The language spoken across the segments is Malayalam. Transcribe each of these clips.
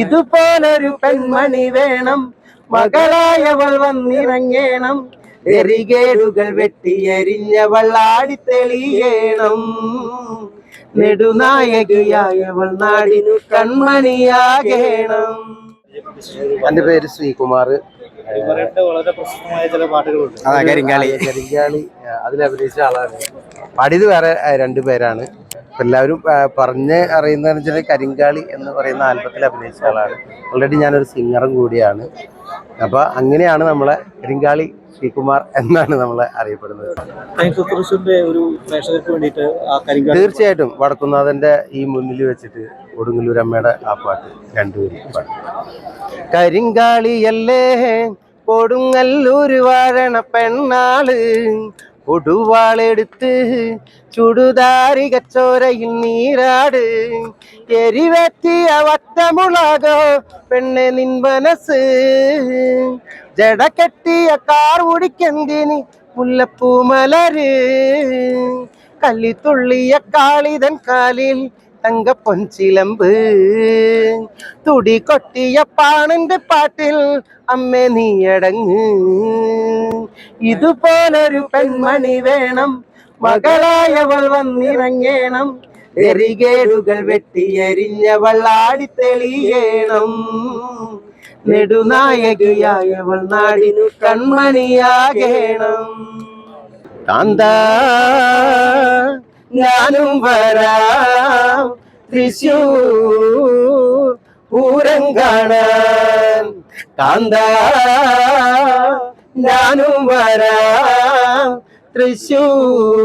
ഇതുപോലൊരു പെൺമണി വേണം. മകളായവൾ വന്നിറങ്ങേണം. എറികേടുകൾ വെട്ടിയെരിഞ്ഞവൾ ആടിത്തെളിയേണം നെടുനായകയായവൾ നാടിനു കൺമണിയാകേണം. എന്റെ പേര് ശ്രീകുമാർ. വളരെ പ്രശസ്തമായ ചില പാട്ടുകളുണ്ട്. അതാ കരിങ്കാളി. കരിങ്കാളി. അഭിനയിച്ച ആളാണ്. പാടിയത് വേറെ രണ്ടുപേരാണ് രണ്ടു പേരാണ്. ഇപ്പൊ എല്ലാവരും പറഞ്ഞ് അറിയുന്നതെന്ന് വെച്ചാൽ കരിങ്കാളി എന്ന് പറയുന്ന ആൽബത്തിൽ അഭിനയിച്ച ആളാണ്. ഓൾറെഡി ഞാനൊരു സിംഗറും കൂടിയാണ്. അപ്പോൾ അങ്ങനെയാണ് നമ്മളെ കരിങ്കാളി ശ്രീകുമാർ എന്നാണ് നമ്മളെ അറിയപ്പെടുന്നത്. ഒരു വേണ്ടിയിട്ട് തീർച്ചയായിട്ടും വടക്കുന്നാഥന്റെ ഈ മുന്നിൽ വെച്ചിട്ട് കൊടുങ്ങല്ലൂരമ്മയുടെ ആ പാട്ട് രണ്ടുപേരും കരിങ്കാളിയല്ലേ കൊടുങ്ങല്ലൂർ വാഴണ പെണ്ണാൾ. കൊടുവാളെടുത്ത് ചുടുതാരി കച്ചോരയിൽ നീരാട്. എരിവെറ്റിയ വട്ടമുളകോ പെണ്ണെ നിൻ മനസ്സ് ജട കെട്ടിയ കാർ കുടിക്കെന്തിന് മുല്ലപ്പൂ മലര്. കല്ലിത്തുള്ളിയ കാളിതൻ കാലിൽ തങ്കപ്പൊൻചിലമ്പ് തുടി കൊട്ടിയ പാണിന്റെ പാട്ടിൽ അമ്മ നീയടങ്ങ്. ഇതുപോലൊരു പെൺമണി വേണം മകളായവൾ വന്നിറങ്ങേണം. എറികേടുകൾ വെട്ടിയെരിഞ്ഞവൾ ആടിത്തെളിയേണം നെടുനായകയായവൾ നാടിനു കൺമണിയാകേണം. കാന്ത ഞാനും വരാം. തൃശൂർ പൂരം കാണാൻ കാന്ത. ഞാനും വരാം. തൃശൂർ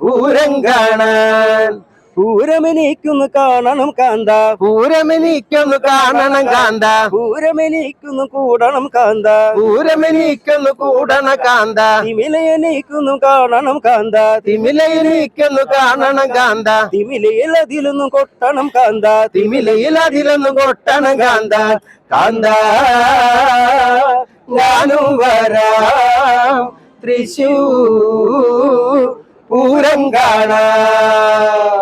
പൂരം കാണാൻ പൂരമെനിക്കൊന്ന് കാണണം കാന്ത. പൂരമെനിക്കൊന്ന് കാണണം കാന്ത. പൂരമെനിക്കൊന്ന് കൂടണം കാന്ത. പൂരമെനിക്കൊന്ന് കൂടണ കാന്ത. തിമിലയെനിക്കൊന്ന് കാണണം കാന്ത. തിമിലയെനിക്കൊന്ന് കാണണം കാന്ത. തിമിലയിൽ അതിലൊന്നും കൊട്ടണം കാന്ത. തിമിലയിൽ അതിലൊന്ന് കൊട്ടണം കാന്ത. കാന്ത ഞാനും വരാം. തൃശൂ പൂരം കാണാം.